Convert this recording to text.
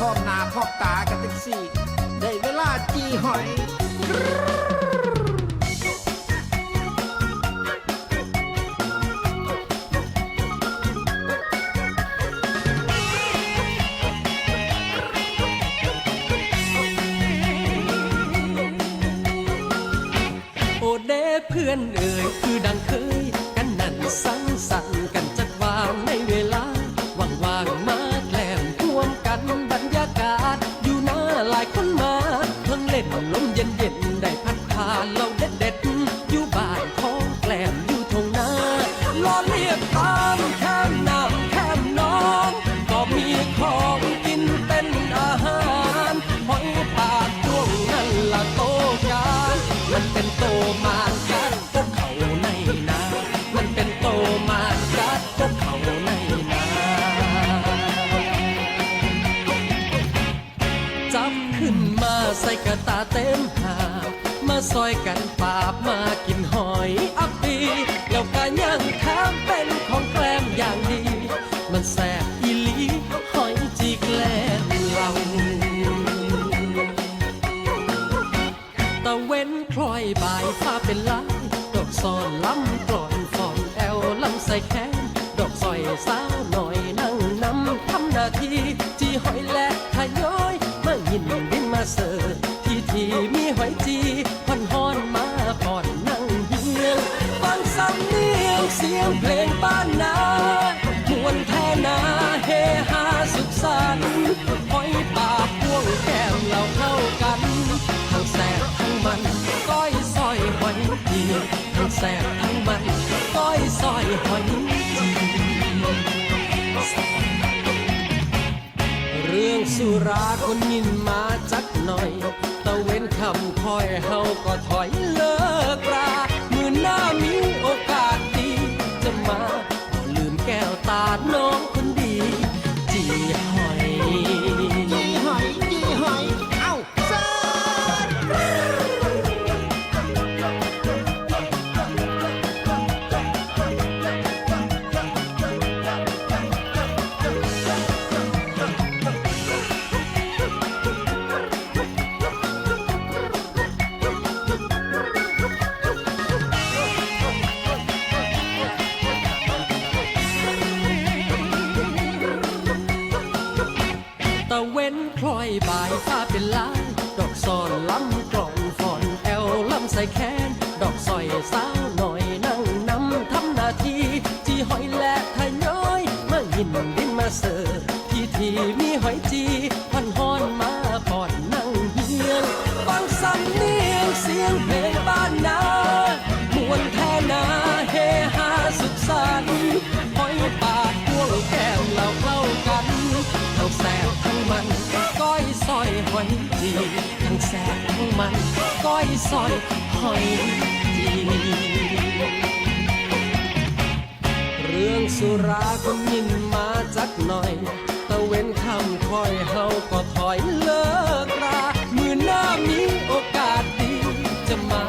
ขอบตากันจังสี่ ได้เวลาจีหอย โอเดเพื่อนเอ่ยคือดังเคย กันนั่นสังสรรค์กันจัดวางในเวลา ใส่กระตาเต็มหามาซอยกันปาบมากินหอยอัปปีแล้วก็ย่างแถมเป็นของแกล้มอย่างดี มันแสบอีหลีหอยจีแกล้มเราตะเว้นคล้อยบ่ายฟ้าเป็นลายดอกซอนล้ำกลอนฟอนแอลลำใส่แขนดอกซอยสาวหน่อยนั่งนำทำหน้าที่ เสียงเพลงบ้านนามวนแท่นาเฮฮาสุขสันต์หอยปากพ่วงแก้มเราเข้ากัน ทั้งแสบทั้งมันก้อยซอยหอยจีทั้งแสบทั้งมันก้อยซอยหอยจีเรื่องสุราคนยินมาจักหน่อย ตะเว้นคำคอยเฮาก็ถอยเลิก คล้อยบายฟ้าเป็นลาย ดอกซอนล้ำกล่องฟอนแอลล้ำใส่แขน ดอกซอยสาวหน่อยนั่งนำทำหน้าที่จีหอยและทยอยมายินดินมาเสิร์ฟที่ที่มีหอยจีพันฮอนมาก่อนนั่งเฮียงฟังสำเนียงเสียงเพลงบ้านนามวนแท่นาเฮฮาสุขสันต์หอยปากพวงแก้มเราเข้ากันทั้งแสบทั้งมัน อยซอยหอยจีทั้งแสบทั้งมันก้อยซอยหอยจีเรื่องสุราก็ยินมาจักหน่อยตะเว้นคำคอยเฮาก็ถอยเลิกรามือหน้ามีโอกาสดีจะมา